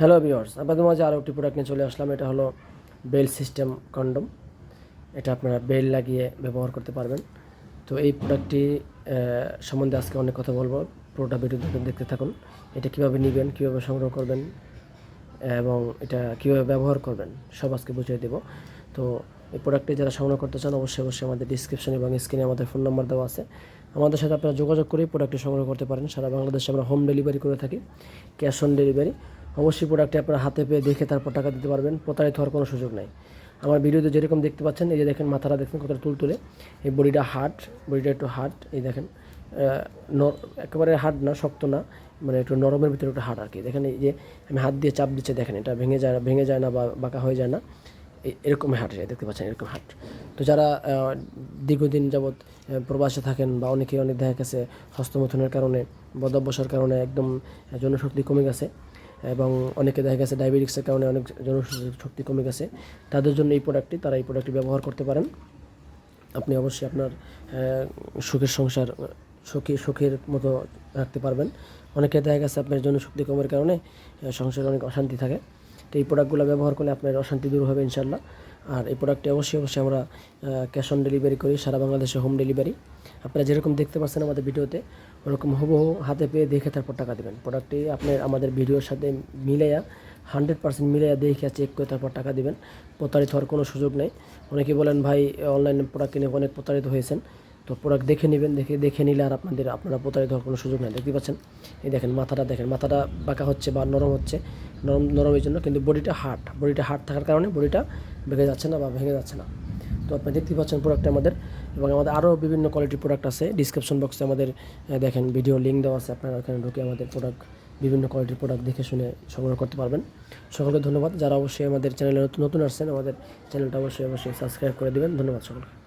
Hello viewers আপনাদের মাঝে আরও একটি প্রোডাক্ট নিয়ে চলে আসলাম। এটা হলো বেল সিস্টেম কন্ডম। এটা আপনারা বেল লাগিয়ে ব্যবহার করতে পারবেন। তো এই প্রোডাক্টটি সম্বন্ধে আজকে অনেক কথা বলব। পুরোটা ভিডিও দেখতে থাকুন। এটা কীভাবে নেবেন, কীভাবে সংগ্রহ করবেন, এবং এটা কীভাবে ব্যবহার করবেন, সব আজকে বুঝিয়ে দেব। তো এই প্রোডাক্টটি যারা সংগ্রহ করতে চান, অবশ্যই অবশ্যই আমাদের ডিসক্রিপশন এবং স্ক্রিনে আমাদের ফোন নাম্বার দেওয়া আছে। আমাদের সাথে আপনারা যোগাযোগ করেই প্রোডাক্টটি সংগ্রহ করতে পারেন। সারা বাংলাদেশে আমরা হোম ডেলিভারি করে থাকি ক্যাশ অন ডেলিভারি অবশ্যই প্রোডাক্টটি আপনারা হাতে পেয়ে দেখে তারপর টাকা দিতে পারবেন। প্রতারিত হওয়ার কোনো সুযোগ নেই। আমার ভিডিওতে যেরকম দেখতে পাচ্ছেন, এই যে দেখেন মাথাটা দেখেন কতটা তুল তুলে এই বডিটা হার্ড বডিটা একটু হার্ড এই দেখেন একেবারে হার্ড না, শক্ত না মানে একটু নরমের ভিতরে একটু হার্ড আর কি। দেখেন এই যে আমি হাত দিয়ে চাপ দিচ্ছে, দেখেন এটা ভেঙে যায় ভেঙে যায় না বা বাঁকা হয়ে যায় না এরকম হাট দেখতে পাচ্ছেন, এরকম হাট তো যারা দীর্ঘদিন যাবৎ প্রবাসে থাকেন বা অনেকে অনেক দেখা গেছে হস্তমথনের কারণে বদভ্যাসের কারণে একদম জনশক্তি কমে গেছে এবং অনেকে দেখা গেছে ডায়াবেটিক্সের কারণে অনেক জনশক্তি কমে গেছে। তাদের জন্য এই প্রোডাক্টটি তারা এই প্রোডাক্টটি ব্যবহার করতে পারেন। আপনি অবশ্যই আপনার সুখের সংসার, সুখী, সুখের মতো রাখতে পারবেন। অনেকে দেখা গেছে আপনার জন্য শক্তি কমের কারণে সংসারে অনেক অশান্তি থাকে। তো এই প্রোডাক্টগুলো ব্যবহার করলে আপনার অশান্তি দূর হবে ইনশাল্লাহ আর এই প্রোডাক্টটি অবশ্যই অবশ্যই আমরা ক্যাশ অন ডেলিভারি করি, সারা বাংলাদেশে হোম ডেলিভারি আপনারা যেরকম দেখতে পাচ্ছেন আমাদের ভিডিওতে, ওরকম হুবহু হাতে পেয়ে দেখে তারপর টাকা দেবেন। প্রোডাক্টটি আপনার, আমাদের ভিডিওর সাথে মিলাইয়া হান্ড্রেড পার্সেন্ট মিলাইয়া দেখে চেক করে তারপর টাকা দেবেন। প্রতারিত হওয়ার কোনো সুযোগ নেই। অনেকে বলেন, ভাই অনলাইনে প্রোডাক্ট কিনে অনেক প্রতারিত হয়েছেন। তো প্রোডাক্ট দেখে নেবেন, দেখে দেখে নিলে আর আপনাদের, আপনারা প্রতারিত হওয়ার কোনো সুযোগ নেই। দেখতে পাচ্ছেন? এই দেখেন, মাথাটা দেখেন, মাথাটা বাঁকা হচ্ছে বা নরম হচ্ছে। নরম নরমের জন্য কিন্তু বডিটা হার্ড বডিটা হার্ড থাকার কারণে বডিটা ভেঙে যাচ্ছে না বা ভেঙে যাচ্ছে না। তো আপনি দেখতে পাচ্ছেন প্রোডাক্ট আমাদের এবং আমাদের আরও বিভিন্ন কোয়ালিটির প্রোডাক্ট আছে। ডিসক্রিপশন বক্সে আমাদের দেখেন ভিডিও লিঙ্ক দেওয়া আছে। আপনারা ওখানে ঢুকে আমাদের প্রোডাক্ট বিভিন্ন কোয়ালিটির প্রোডাক্ট দেখে শুনে সংগ্রহ করতে পারবেন। সকলকে ধন্যবাদ। যারা অবশ্যই আমাদের চ্যানেলে নতুন নতুন আসছেন, আমাদের চ্যানেলটা অবশ্যই অবশ্যই সাবস্ক্রাইব করে দেবেন। ধন্যবাদ সকলকে।